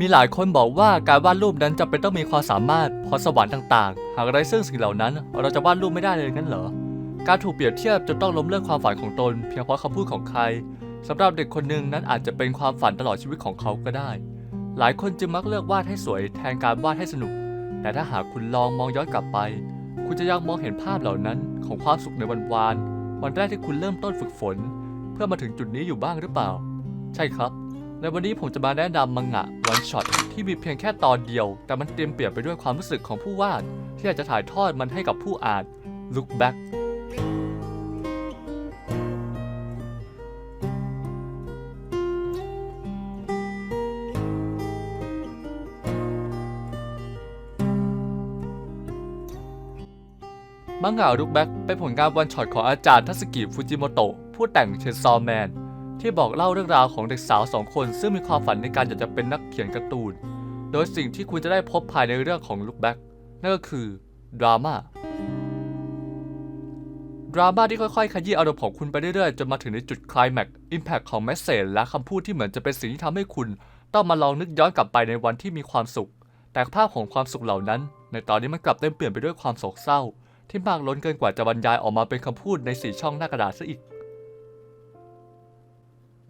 มีหลายคนบอกว่าการวาดรูปนั้นจำเป็นต้องมีความสามารถพรสวรรค์ต่างๆ หากไร้ซึ่งสิ่งเหล่านั้น เราจะวาดรูปไม่ได้เลยงั้นเหรอ การถูกเปรียบเทียบจนต้องล้มเลิกความฝันของตน เพียงเพราะคำพูดของใครสำหรับเด็กคนหนึ่งนั้นอาจจะเป็นความฝันตลอดชีวิตของเขาก็ได้ หลายคนจึงมักเลือกวาดให้สวยแทนการวาดให้สนุก แต่ถ้าหากคุณลองมองย้อนกลับไป คุณจะยังมองเห็นภาพเหล่านั้น ของความสุขในวันวาน วันแรกที่คุณเริ่มต้นฝึกฝน เพื่อมาถึงจุดนี้อยู่บ้างหรือเปล่า ใช่ครับ ในวันนี้ผมจะมาแนะนำมังงะวันช็อตที่มีเพียงแค่ตอนเดียว แต่มันเต็มเปี่ยมไปด้วยความรู้สึกของผู้วาด ที่อยากจะถ่ายทอดมันให้กับผู้อ่าน Look back มังงะลุกแบ็กเป็นผลงานวันช็อตของอาจารย์ทัสกิฟูจิโมโตะผู้แต่งเชนซอแมน ที่บอกเล่าเรื่องราวของเด็กสาวสองคน ซึ่งมีความฝันในการอยากจะเป็นนักเขียนการ์ตูน โดยสิ่งที่คุณจะได้พบภายในเรื่องของลุกแบ็กนั่นก็คือดราม่าดราม่าที่ค่อยๆ ขยี้อารมณ์ของคุณไปเรื่อยๆ จนมาถึงในจุดคลายแม็กอิมแพคของแมสเซจและคำพูดที่เหมือนจะเป็นสิ่งที่ทำให้คุณ ต้องมาลองนึกย้อนกลับไปในวันที่มีความสุข แต่ภาพของความสุขเหล่านั้น ในตอนนี้มันกลับเต็มเปลี่ยนไปด้วยความโศกเศร้า ที่มากล้นเกินกว่าจะบรรยายออกมาเป็นคำพูดในสีช่องหน้ากระดาษซะอีก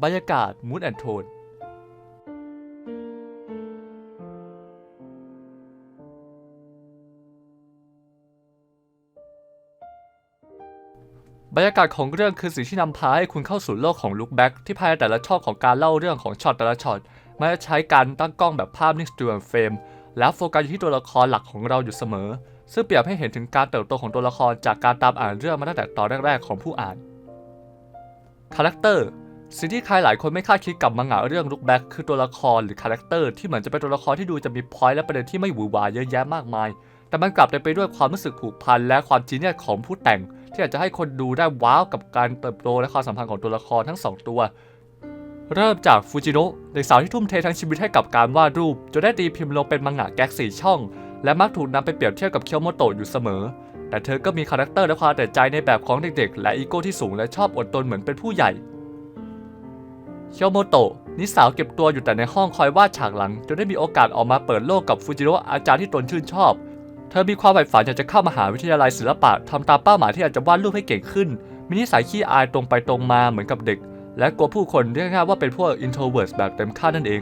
บรรยากาศมูดแอนโทนบรรยากาศของเรื่องคือสิ่งที่นำพาให้คุณเข้าสู่โลกของลุคแบ็กที่ภายในแต่ละช่องของการเล่าเรื่องของช็อตแต่ละช็อตมันจะใช้การตั้งกล้องแบบภาพนิ่งสตูดิโอเฟรมและโฟกัสอยู่ที่ตัวละครหลักของเราอยู่เสมอ ซึ่งเปรียบให้เห็นถึงการเติบโตของตัวละครจากการตามอ่านเรื่องมาตั้งแต่ตอนแรก ๆ ของผู้อ่านคาแรคเตอร์ สิ่งที่ใครหลายคนไม่คาดคิดกับมังงะเรื่องลุคแบ็กคือตัวละครหรือคาแรคเตอร์ที่เหมือนจะเป็นตัวละครที่ดูจะมีพอยต์และประเด็นที่ไม่หวือหวาเยอะแยะมากมาย แต่มันกลับเต็มไปด้วยความรู้สึกผูกพันและความจีเนียสของผู้แต่ง ที่อยากจะให้คนดูได้ว้าวกับการเติบโตและความสัมพันธ์ของตัวละครทั้งสองตัว เริ่มจากฟูจิโนะเด็กสาวที่ทุ่มเททั้งชีวิตให้กับการวาดรูปจนได้ตีพิมพ์ลงเป็นมังงะแก๊กสี่ช่อง และมักถูกนำไปเปรียบเทียบกับเคียวโมโตะอยู่เสมอ แต่เธอก็มีคาแรคเตอร์และความแต่ใจในแบบของเด็กๆ และอีโก้ที่สูงและชอบอดทนเหมือนเป็นผู้ใหญ่ เคียวโมโตะนิสาวเก็บตัวอยู่แต่ในห้องคอยวาดฉากหลังจนได้มีโอกาสออกมาเปิดโลกกับฟูจิโนะอาจารย์ที่ตนชื่นชอบ เธอมีความใฝ่ฝันอยากจะเข้ามหาวิทยาลัยศิลปะทำตามเป้าหมายที่อยากจะวาดรูปให้เก่งขึ้น มีนิสัยขี้อายตรงไปตรงมาเหมือนกับเด็ก และกลัวผู้คนเรียกง่ายว่าเป็นพวก introverts แบบเต็มค่านั่นเอง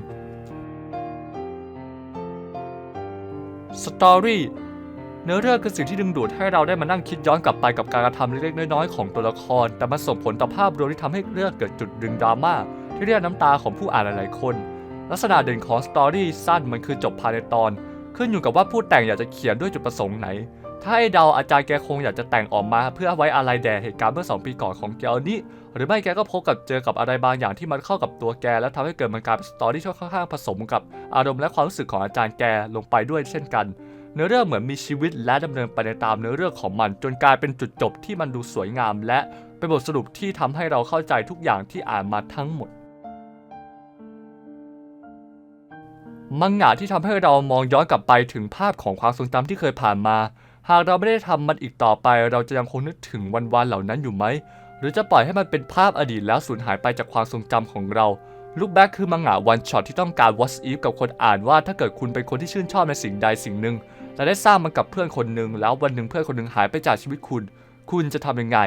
สตอรี่เนื้อเรื่องคือสิ่งที่ดึงดูดให้เราได้มานั่งคิดย้อนกลับไปกับการกระทำเล็กๆน้อยๆของตัวละคร แต่มันส่งผลต่อภาพรวมที่ทำให้เรื่องเกิดจุดดึงดราม่า ที่เรียกน้ำตาของผู้อ่านหลายๆ คน ลักษณะเด่นของสตอรี่สั้นมันคือจบภายในตอน ขึ้นอยู่กับว่าผู้แต่งอยากจะเขียนด้วยจุดประสงค์ไหน ถ้าให้เดาอาจารย์แกคงอยากจะแต่งออกมา เพื่อไว้อะไรแด่เหตุการณ์เมื่อ 2 ปีก่อนของแกนี้ หรือไม่แกก็พบกับเจอกับอะไรบางอย่างที่มันเข้ากับตัวแก แล้วทำให้เกิดมันกลายเป็นสตอรี่ที่ค่อนข้างผสมกับอารมณ์และความรู้สึกของอาจารย์แกลงไปด้วยเช่นกันเนื้อเรื่องเหมือนมีชีวิตและดำเนินไปในตามเนื้อเรื่องของมัน จนกลายเป็นจุดจบที่มันดูสวยงาม และเป็นบทสรุปที่ทำให้เราเข้าใจทุกอย่างที่อ่านมาทั้งหมด มังงะที่ทำให้เรามองย้อนกลับไปถึงภาพของความทรงจำที่เคยผ่านมา หากเราไม่ได้ทำมันอีกต่อไป เราจะยังคงนึกถึงวันวานเหล่านั้นอยู่ไหม หรือจะปล่อยให้มันเป็นภาพอดีตแล้วสูญหายไปจากความทรงจำของเราลูกแบ็คคือมังงะวันช็อตที่ต้องการ What's if กับคนอ่านว่าถ้าเกิดคุณเป็นคนที่ชื่นชอบในสิ่งใดสิ่งหนึ่งและได้สร้างมันกับเพื่อนคนหนึ่งแล้ววันหนึ่งเพื่อนคนหนึ่งหายไปจากชีวิตคุณ คุณจะทำยังไง